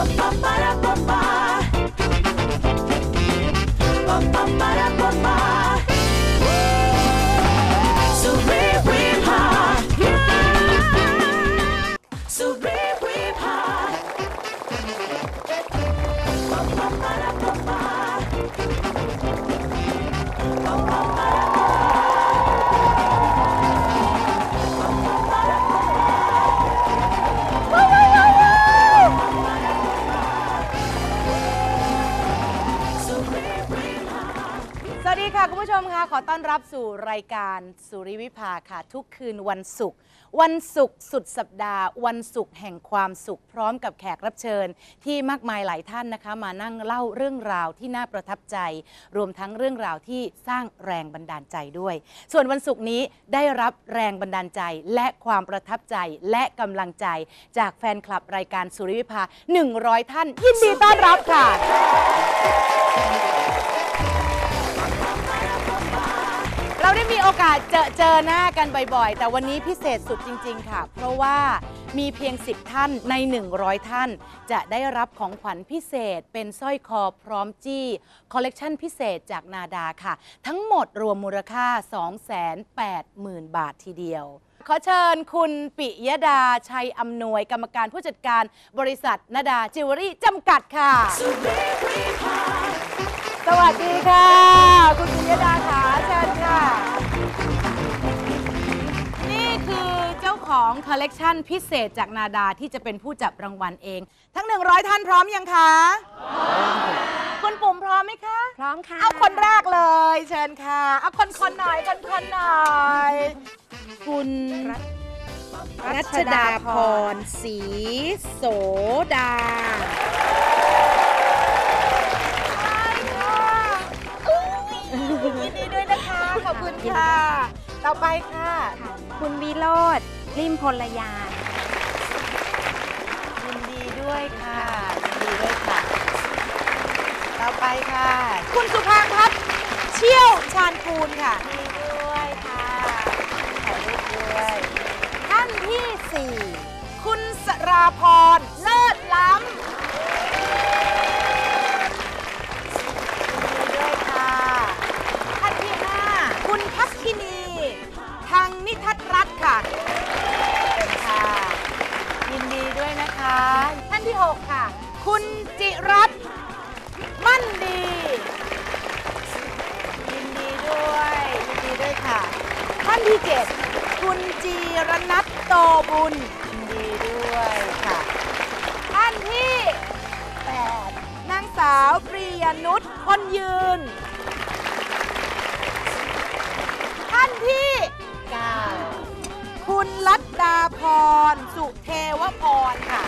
สุ ต้อนรับสู่รายการสุริวิภาค่ะ ทุกคืนวันศุกร์วันศุกร์สุดสัปดาห์ วันศุกร์แห่งความสุขพร้อมกับแขกรับเชิญ ที่มากมายหลายท่านนะคะ มานั่งเล่าเรื่องราวที่น่าประทับใจ รวมทั้งเรื่องราวที่สร้างแรงบันดาลใจด้วย ส่วนวันศุกร์นี้ได้รับแรงบันดาลใจและความประทับใจและกำลังใจ จากแฟนคลับรายการสุริวิภา 100 ท่าน ยินดีต้อนรับค่ะ ได้มีโอกาสเจอเจอหน้ากันบ่อยๆ แต่วันนี้พิเศษสุดจริง ๆ ค่ะ เพราะว่ามีเพียง 10 ท่านใน 100 ท่าน จะได้รับของขวัญพิเศษเป็นสร้อยคอพร้อมจี้ คอลเลกชันพิเศษจากนาดาค่ะ ทั้งหมดรวมมูลค่า 280,000 บาททีเดียว ขอเชิญคุณปิยดาชัยอำนวยกรรมการผู้จัดการบริษัทนาดาจิวเวลรี่จำกัดค่ะ สวัสดีค่ะ คุณปิยดาค่ะเชิญค่ะ นี่คือเจ้าของคอลเลกชันพิเศษจากนาดาที่จะเป็นผู้จับรางวัลเอง ทั้ง 100 ท่านพร้อมยังคะคุณปุ่มพร้อมไหมคะ พร้อมค่ะ เอาคนแรกเลย เชิญค่ะ เอาคนคนๆหน่อยคนคนๆหน่อย คุณรัชดาพรศรีโสดา คุณค่ะ ต่อไปค่ะ คุณวิโรธริมพลยานยินดีด้วยค่ะยินดีด้วยค่ะ ต่อไปค่ะ คุณสุภางพัฒน์เชี่ยวชาญคูณค่ะยินดีด้วยค่ะถ่ายรูปด้วยท่านที่สี่คุณสราพรเลิศล้ำ ค่ะค่ะยินดีด้วยนะคะ ท่านที่ 6 ค่ะ คุณจิรัตน์มั่นดี ยินดีด้วยยินดีด้วยค่ะ ท่านที่ 7 คุณจีรนัทโตบุญยินดีด้วยค่ะ ท่านที่ 8 นางสาวปริยนุชคนยืน คุณลัดดาพร สุเทวพรค่ะ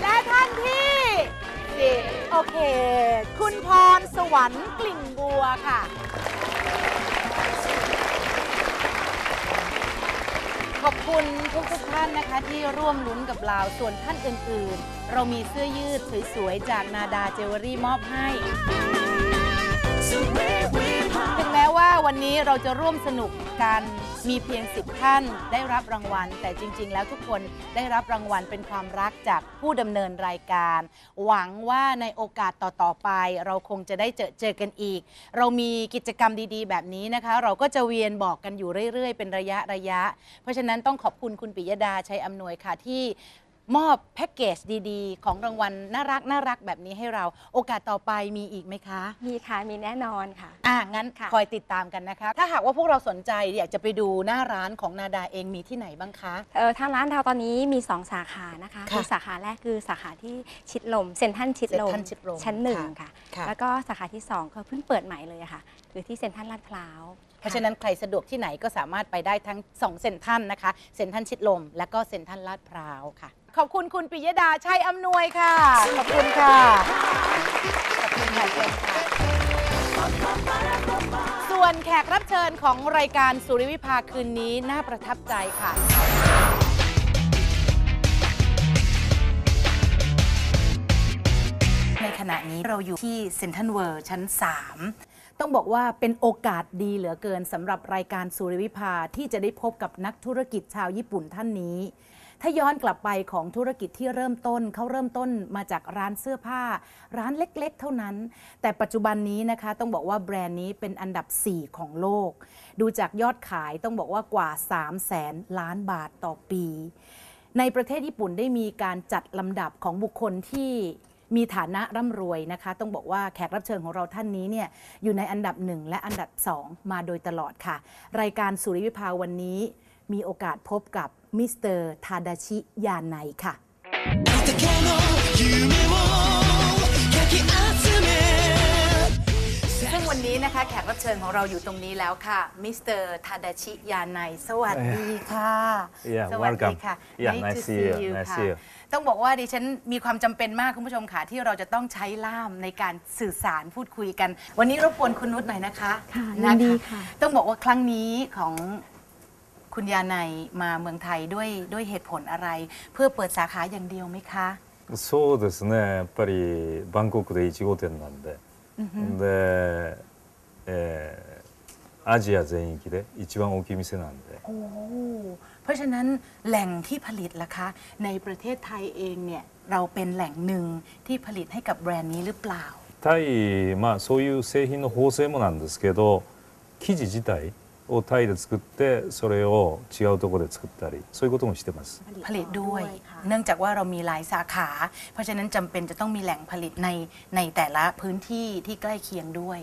และท่านที่สิบโอเค คุณพรสวรรค์กลิ่นบัวค่ะ ขอบคุณทุกทุกๆท่านนะคะที่ร่วมลุ้นกับเราส่วนท่านอื่นๆ เรามีเสื้อยืดสวยๆ จากนาดาเจวเวลรี่มอบให้ ถึงแม้ว่าวันนี้เราจะร่วมสนุกกันมีเพียง 10 ท่านได้รับรางวัล แต่จริง ๆ แล้วทุกคนได้รับรางวัลเป็นความรักจากผู้ดำเนินรายการ หวังว่าในโอกาสต่อ ๆ ไป เราคงจะได้เจอเจอกันอีก เรามีกิจกรรมดีๆ แบบนี้นะคะ เราก็จะเวียนบอกกันอยู่เรื่อย ๆ เป็นระยะระยะ เพราะฉะนั้นต้องขอบคุณคุณปิยดาชัยอำนวยค่ะที่ มอบแพ็กเกจดีๆ ของรางวัลน่ารักน่ารักแบบนี้ให้เรา โอกาสต่อไปมีอีกไหมคะ มีค่ะมีแน่นอนค่ะ อะ งั้นค่ะคอยติดตามกันนะคะ ถ้าหากว่าพวกเราสนใจอยากจะไปดูหน้าร้านของนาดาเองมีที่ไหนบ้างคะ เออทางร้านเราตอนนี้มี 2 สาขานะคะค่ะคือสาขาแรกคือสาขาที่ชิดลมเซ็นทรัลชิดลม เซ็นทรัลชิดลมชั้นหนึ่งค่ะ ค่ะค่ะแล้วก็สาขาที่2ก็เพิ่งเปิดใหม่เลยอะค่ะ คือที่เซ็นทรัลลาดพร้าวเพราะฉะนั้นใครสะดวกที่ไหนก็สามารถไปได้ทั้งสองเซ็นทรันนะคะ เซ็นทรันชิดลม และก็เซ็นทรันลาดพร้าวค่ะ ขอบคุณคุณปิยดาชัยอำนวยค่ะ ขอบคุณค่ะ ขอบคุณค่ะเชิญค่ะ ส่วนแขกรับเชิญของรายการสุริวิภาคืนนี้น่าประทับใจค่ะ ในขณะนี้เราอยู่ที่เซ็นทรัลเวิร์ชั้น 3 ต้องบอกว่าเป็นโอกาสดีเหลือเกินสำหรับรายการสุริวิภาที่จะได้พบกับนักธุรกิจชาวญี่ปุ่นท่านนี้ ถ้าย้อนกลับไปของธุรกิจที่เริ่มต้นเขาเริ่มต้นมาจากร้านเสื้อผ้า ร้านเล็กๆ เท่านั้น แต่ปัจจุบันนี้นะคะต้องบอกว่าแบรนด์นี้เป็นอันดับ 4 ของโลก ดูจากยอดขายต้องบอกว่ากว่า 3 0 0แสนล้านบาทต่อปี ในประเทศญี่ปุ่นได้มีการจัดลำดับของบุคคลที่มีฐานะร่ำรวยนะคะ ต้องบอกว่าแขกรับเชิญของเราท่านนี้เนี่ยอยู่ในอันดับหนึ่งและอันดับสองมาโดยตลอดค่ะ รายการสุริวิภาวันนี้มีโอกาสพบกับ มิสเตอร์ทาดาชิยานไนค่ะซึ่งวันนี้นะคะแขกรับเชิญของเราอยู่ตรงนี้แล้วค่ะ มิสเตอร์ทาดาชิยานไนสวัสดีค่ะ Yeah, สวัสดีค่ะ Yeah, Nice to see you. you Nice ค่ะต้องบอกว่าดิฉันมีความจำเป็นมากคุณผู้ชมค่ะ ที่เราจะต้องใช้ล่ามในการสื่อสารพูดคุยกัน วันนี้รบกวนคุณนุชหน่อยนะคะค่ะนดีค่ะ ต้องบอกว่าครั้งนี้ของ คุณยาไนมาเมืองไทยด้วยด้วยเหตุผลอะไร เพื่อเปิดสาขาอย่างเดียวไหมคะ そうですねやっぱりバンコクで1号店なんで、で、えーアジア全域で一番大きい店なんで โอ้เพราะฉะนั้นแหล่งที่ผลิตล่ะคะ ในประเทศไทยเองเนี่ยเราเป็นแหล่งหนึ่งที่ผลิตให้กับแบรนด์นี้หรือเปล่า タイまあそういう製品の縫製もなんですけど生地自体 をタイで作ってそれを違うところで作ったりそういうこともしてます ผลิตด้วย ค่ะ เนื่องจากว่าเรามีหลายสาขา เพราะฉะนั้นจำเป็นจะต้องมีแหล่งผลิตในในแต่ละพื้นที่ที่ใกล้เคียงด้วย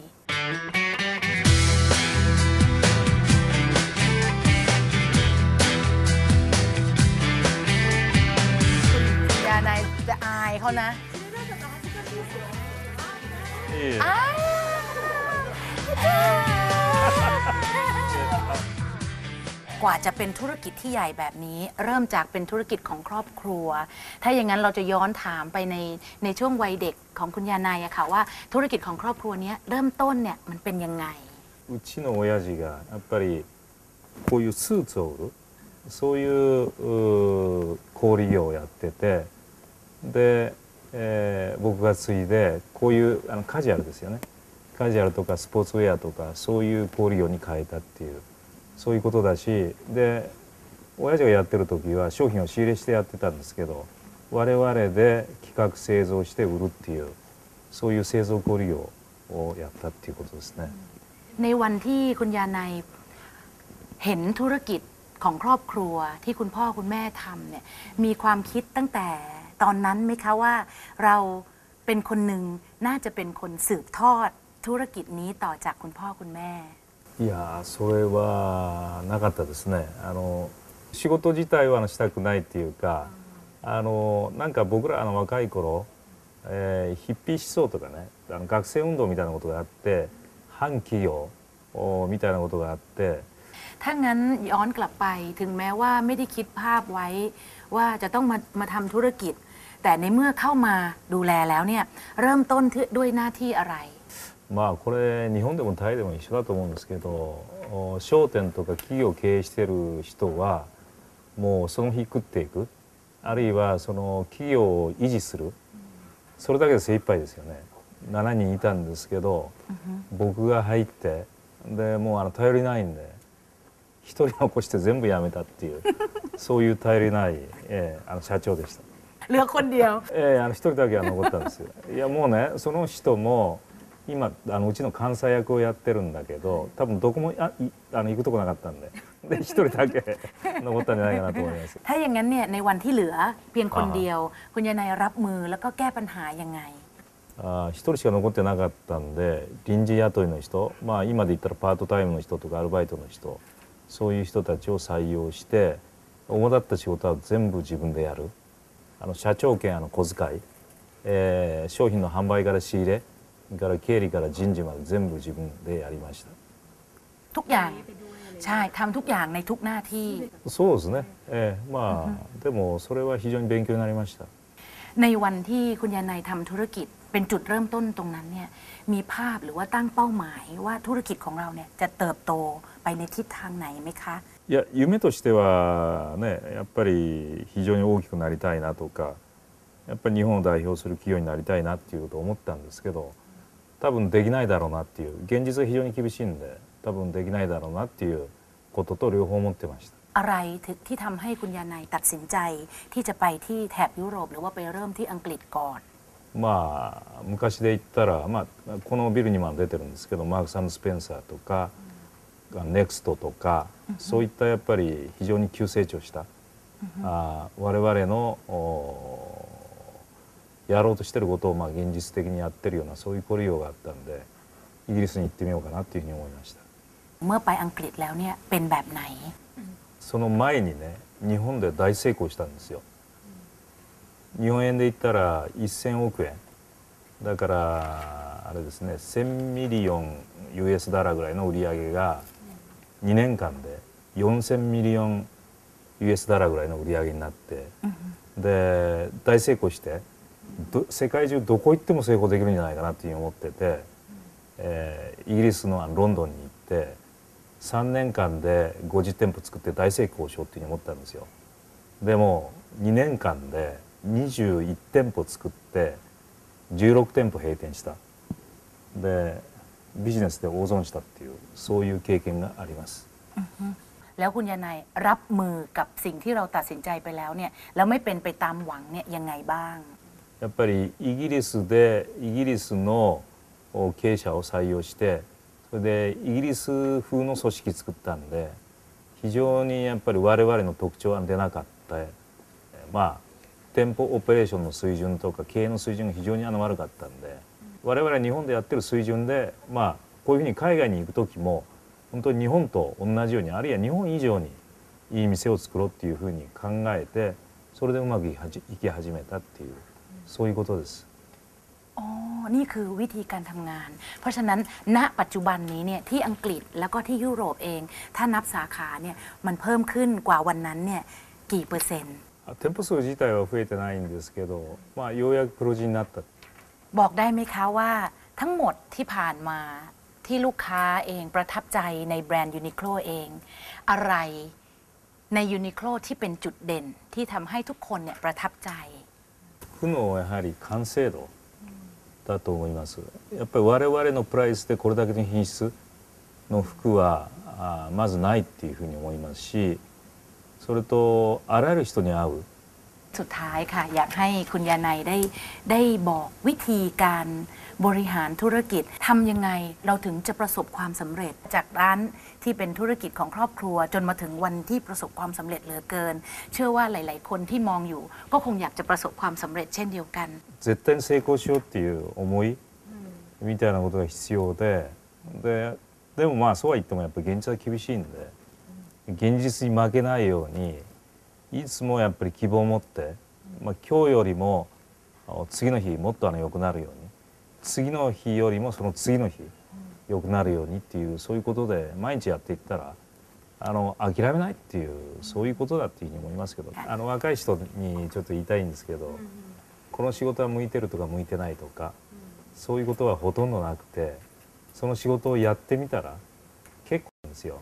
คุณยานายจะอายเขานะ อ้า กว่าจะเป็นธุรกิจที่ใหญ่แบบนี้ เริ่มจากเป็นธุรกิจของครอบครัว ถ้าอย่างนั้นเราจะย้อนถามไปในในช่วงวัยเด็กของคุณยานายอะค่ะว่าธุรกิจของครอบครัวเนี้ยเริ่มต้นเนี่ยมันเป็นยังไง うちの親父がやっぱりこういうスーツを売るそういううー小売業をやっててで、えー僕が継いでこういうあのカジュアルですよねカジュアルとかスポーツウェアとかそういう小売業に変えたっていう そういうことだしで親父がやってる時は商品を仕入れしてやってたんですけど我々で企画製造して売るっていうそういう製造小売業をやったっていうことですね。 ในวันที่คุณยานายเห็นธุรกิจของครอบครัวที่คุณพ่อคุณแม่ทำเนี่ยมีความคิดตั้งแต่ตอนนั้นไหมคะว่า เราเป็นคนหนึ่งน่าจะเป็นคนสืบทอดธุรกิจนี้ต่อจากคุณพ่อคุณแม่ いやそれはなかったですねあの仕事自体はしたくないっていうかあのなんか僕らの若い頃、えー、ヒッピー思想とかねあの学生運動みたいなことがあって反企業みたいなことがあって。ถ้างั้นย้อนกลับไปถึงแม้ว่าไม่ได้คิดภาพไว้ว่าจะต้องมามาทำธุรกิจ แต่ในเมื่อเข้ามาดูแลแล้วเนี่ยเริ่มต้นด้วยหน้าที่อะไร まあこれ日本でもタイでも一緒だと思うんですけどお商店とか企業を経営してる人はもうその日食っていくあるいはその企業を維持するそれだけで精一杯ですよね7人いたんですけど僕が入ってでもうあの頼りないんで一人残して全部辞めたっていうそういう頼りない、えーあの社長でした。 เหลือคนเดียว えーあの一人だけは残ったんですよいやもうねその人も 今あのうちの監査役をやってるんだけど多分どこもあいあの行くとこなかったんで で一人だけ 残ったんじゃないかなと思います。ถ้าอย่างนั้นเนี่ยในวันที่เหลือเพียงคนเดียว คุณยานายรับมือแล้วก็แก้ปัญหายังไง?一人しか残ってなかったんで臨時雇いの人、まあ、今で言ったらパートタイムの人とかアルバイトの人そういう人たちを採用して主だった仕事は全部自分でやる。あの社長兼あの小遣い、え、商品の販売から仕入れ。から経理から人事まで全部自分でやりました ทุกอย่างใช่ทำทุกอย่างในทุกหน้าที่ そうですね、えーまあでもそれは非常に勉強になりました ในวันที่คุณยานายทำธุรกิจเป็นจุดเริ่มต้นตรงนั้นเนี่ยมีภาพหรือว่าตั้งเป้าหมายว่าธุรกิจของเราเนี่ยจะเติบโตไปในทิศทางไหนไหมคะ いや夢としてはねやっぱり非常に大きくなりたいなとかやっぱり日本を代表する企業になりたいなっていうことを思ったんですけど 多分できないだろうなっていう。現実が非常に厳しいんで多分できないだろうなっていうことと両方持ってました。อะไรที่ทำให้คุณยานายตัดสินใจที่จะไปที่แถบยุโรปหรือว่าไปเริ่มที่อังกฤษก่อน?まあ昔で言ったら、まあ、このビルにも出てるんですけどマーク・サン・スペンサーとか、ネクストとか、そういったやっぱり非常に急成長した、うん、あ我々のやろうとしてることをまあ現実的にやってるようなそういうコリオがあったんでイギリスに行ってみようかなっていうふうに思いました。その前にね日本で大成功したんですよ。日本円で言ったら1000億円。だからあれですね1000ミリオン US ダラぐらいの売り上げが2年間で4000ミリオン US ダラぐらいの売り上げになって、で大成功して世界中どこ行っても成功できるんじゃないかなっていうふうに思ってて、えーイギリスのあのロンドンに行って3年間で50店舗作って大成功しようっていうふうに思ったんですよでも2年間で21店舗作って16店舗閉店したでビジネスで大損したっていうそういう経験があります แล้วคุณยานายรับมือกับสิ่งที่เราตัดสินใจไปแล้วเนี่ยแล้วไม่เป็นไปตามหวังเนี่ยยังไงบ้าง やっぱりイギリスでイギリスの経営者を採用してそれでイギリス風の組織作ったんで非常にやっぱり我々の特徴は出なかった。まあ店舗オペレーションの水準とか経営の水準が非常にあの悪かったんで我々日本でやってる水準でまあこういうふうに海外に行く時も本当に日本と同じようにあるいは日本以上にいい店を作ろうっていうふうに考えてそれでうまくいき始めたっていう。そういうことです。 อ๋อ นี่คือวิธีการทำงาน เพราะฉะนั้น ณ ปัจจุบันนี้เนี่ยที่อังกฤษแล้วก็ที่ยุโรปเอง ถ้านับสาขาเนี่ยมันเพิ่มขึ้นกว่าวันนั้นเนี่ยกี่เปอร์เซ็นต์ あ店舗数自体は増えてないんですけど、まあ、ようやく黒字になった บอกได้ไหมคะว่าทั้งหมดที่ผ่านมาที่ลูกค้าเองประทับใจในแบรนด์ยูนิโคลเอง อะไรในยูนิโคลที่เป็นจุดเด่นที่ทำให้ทุกคนเนี่ยประทับใจ 負のやはり完成度だと思います。やっぱり我々のプライスでこれだけの品質の服はあまずないっていうふうに思いますしそれとあらゆる人に合う สุดท้ายค่ะ อยากให้คุณยานัยได้ได้บอกวิธีการบริหารธุรกิจทำยังไงเราถึงจะประสบความสำเร็จ จากร้านที่เป็นธุรกิจของครอบครัว จนมาถึงวันที่ประสบความสำเร็จเหลือเกิน เชื่อว่าหลาย ๆ คนที่มองอยู่ ก็คงอยากจะประสบความสำเร็จเช่นเดียวกัน 絶対に成功しようっていう思いみたいなことが必要でででもまあそうは言ってもやっぱり現実は厳しいんで現実に負けないように いつもやっぱり希望を持って、まあ、今日よりもあ次の日もっとあの良くなるように次の日よりもその次の日良くなるようにっていうそういうことで毎日やっていったらあの諦めないっていうそういうことだっていうふうに思いますけどあの若い人にちょっと言いたいんですけど。この仕事は向いてるとか向いてないとか、そういうことはほとんどなくてその仕事をやってみたら結構なんですよ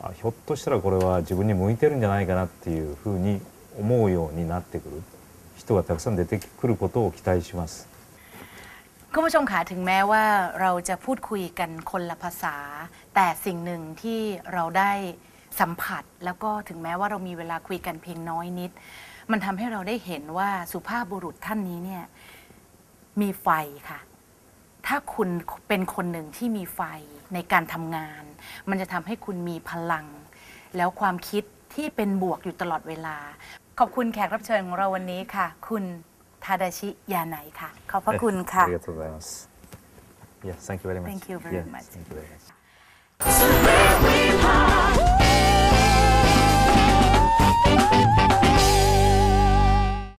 あひょっとしたらこれは自分に向いてるんじゃないかなっていうふうに思うようになってくる人がたくさん出てくることを期待します คุณผู้ชมค่ะถึงแม้ว่าเราจะพูดคุยกันคนละภาษา แต่สิ่งหนึ่งที่เราได้สัมผัส แล้วก็ถึงแม้ว่าเรามีเวลาคุยกันเพียงน้อยนิด มันทำให้เราได้เห็นว่าสุภาพบุรุษท่านนี้เนี่ยมีไฟค่ะ ถ้าคุณเป็นคนหนึ่งที่มีไฟในการทำงาน มันจะทำให้คุณมีพลัง แล้วความคิดที่เป็นบวกอยู่ตลอดเวลา ขอบคุณแขกรับเชิญของเราวันนี้ค่ะ คุณทาดาชิยาไนค่ะ ขอบพระคุณค่ะ ありがとうございます Yeah, thank you very much. Thank you very Yeah, much. Thank you very much. 「